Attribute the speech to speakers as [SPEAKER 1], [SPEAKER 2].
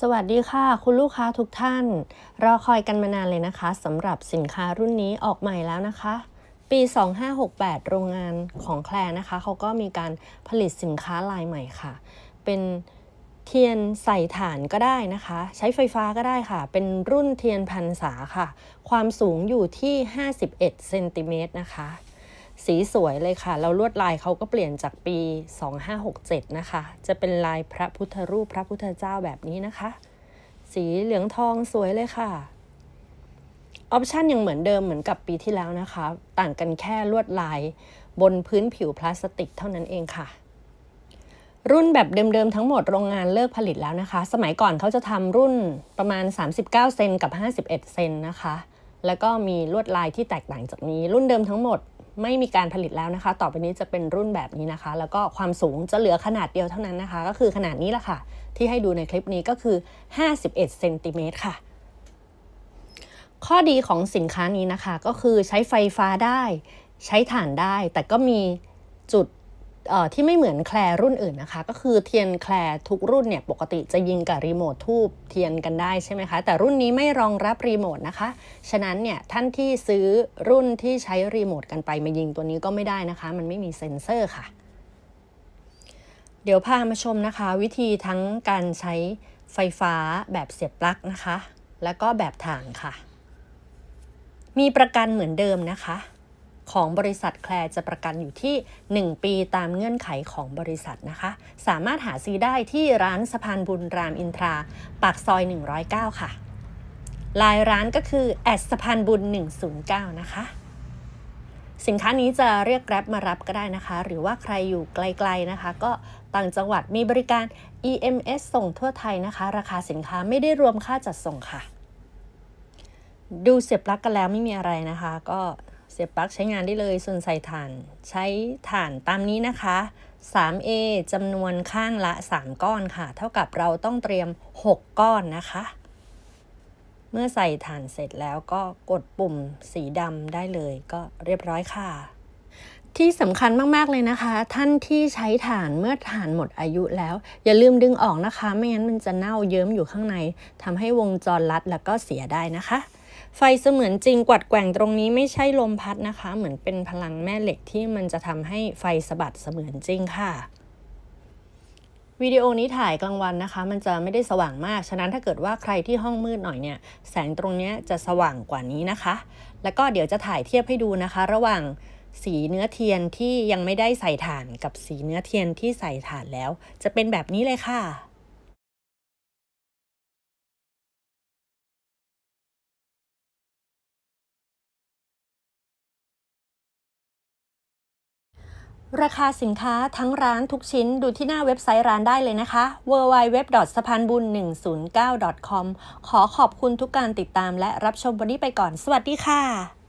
[SPEAKER 1] สวัสดีค่ะ คุณลูกค้าทุกท่าน รอคอยกันมานานเลยนะคะสำหรับสินค้ารุ่นนี้ออกใหม่แล้วนะคะ ปี 2568 โรงงานของแคลนะคะ เขาก็มีการผลิตสินค้าลายใหม่ค่ะ เป็นเทียนใส่ถ่านก็ได้นะคะ ใช้ไฟฟ้าก็ได้ค่ะ เป็นรุ่นเทียนพันษาค่ะ ความสูงอยู่ที่ 51 เซนติเมตรนะคะ สีสวยเลยค่ะแล้วลวดลายเขาก็เปลี่ยนจากปี 2567 นะคะ จะเป็นลายพระพุทธรูปพระพุทธเจ้าแบบนี้นะคะ สีเหลืองทองสวยเลยค่ะออปชันยังเหมือนเดิมเหมือนกับปีที่แล้วนะคะ ต่างกันแค่ลวดลายบนพื้นผิวพลาสติกเท่านั้นเองค่ะ รุ่นแบบเดิมๆทั้งหมดโรงงานเลิกผลิตแล้วนะคะ สมัยก่อนเขาจะทำรุ่นประมาณ 39 เซนกับ 51 เซนนะคะ แล้วก็มีลวดลายที่แตกต่างจากนี้ รุ่นเดิมทั้งหมด ไม่มีการผลิตแล้วนะคะ ต่อไปนี้จะเป็นรุ่นแบบนี้นะคะ แล้วก็ความสูงจะเหลือขนาดเดียวเท่านั้นนะคะ ก็คือขนาดนี้แหละค่ะ ที่ให้ดูในคลิปนี้ก็คือ 51เซนติเมตรค่ะ ข้อดีของสินค้านี้นะคะ ก็คือใช้ไฟฟ้าได้ ใช้ถ่านได้ แต่ก็มีจุด ที่ไม่เหมือนแคลรุ่นอื่นนะคะ ก็คือเทียนแคลทุกรุ่นเนี่ยปกติจะยิงกับรีโมททูบเทียนกันได้ใช่ไหมคะ แต่รุ่นนี้ไม่รองรับรีโมทนะคะ ฉะนั้นเนี่ยท่านที่ซื้อรุ่นที่ใช้รีโมทกันไปมายิงตัวนี้ก็ไม่ได้นะคะ มันไม่มีเซ็นเซอร์ค่ะ เดี๋ยวพามาชมนะคะ วิธีทั้งการใช้ไฟฟ้าแบบเสียบปลั๊กนะคะ แล้วก็แบบถ่านค่ะ มีประกันเหมือนเดิมนะคะ ของบริษัทแคลร์จะประกันอยู่ที่ 1 ปีตามเงื่อนไขของบริษัทนะคะ สามารถหาซื้อได้ที่ร้านสะพานบุญรามอินทรา ปากซอย 109 ค่ะ ลายร้านก็คือแอดสะพานบุญ 109 นะคะ สินค้านี้จะเรียกแกร็บมารับก็ได้นะคะ หรือว่าใครอยู่ไกลๆนะคะ ก็ต่างจังหวัดมีบริการ EMS ส่งทั่วไทยนะคะ ราคาสินค้าไม่ได้รวมค่าจัดส่งค่ะ ดูเสียบปลั๊กกันแล้วไม่มีอะไรนะคะ ก็ เสียบปลั๊กใช้งานได้เลย ส่วนใส่ถ่านใช้ถ่านตามนี้นะคะ 3A จำนวนข้างละ 3 ก้อนค่ะ เท่ากับเราต้องเตรียม 6 ก้อนนะคะ เมื่อใส่ถ่านเสร็จแล้วก็กดปุ่มสีดำได้เลยก็เรียบร้อยค่ะ ที่สำคัญมาก ๆ เลยนะคะ ท่านที่ใช้ถ่านเมื่อถ่านหมดอายุแล้ว อย่าลืมดึงออกนะคะ ไม่งั้นมันจะเน่าเยิ้มอยู่ข้างในทำให้วงจรลัดแล้วก็เสียได้นะคะ ไฟเสมือนจริงกวัดแกว่งตรงนี้ไม่ใช่ลมพัดนะคะ เหมือนเป็นพลังแม่เหล็กที่มันจะทำให้ไฟสะบัดเสมือนจริงค่ะวิดีโอนี้ถ่ายกลางวันนะคะ มันจะไม่ได้สว่างมาก ฉะนั้นถ้าเกิดว่าใครที่ห้องมืดหน่อยเนี่ย แสงตรงนี้จะสว่างกว่านี้นะคะ แล้วก็เดี๋ยวจะถ่ายเทียบให้ดูนะคะ ระหว่างสีเนื้อเทียนที่ยังไม่ได้ใส่ถ่านกับสีเนื้อเทียนที่ใส่ถ่านแล้ว จะเป็นแบบนี้เลยค่ะ ราคาสินค้าทั้งร้านทุกชิ้นดูที่หน้าเว็บไซต์ร้านได้เลยนะคะ www.sapanbun109.com ขอขอบคุณทุกการติดตามและรับชมวันนี้ไปก่อน สวัสดีค่ะ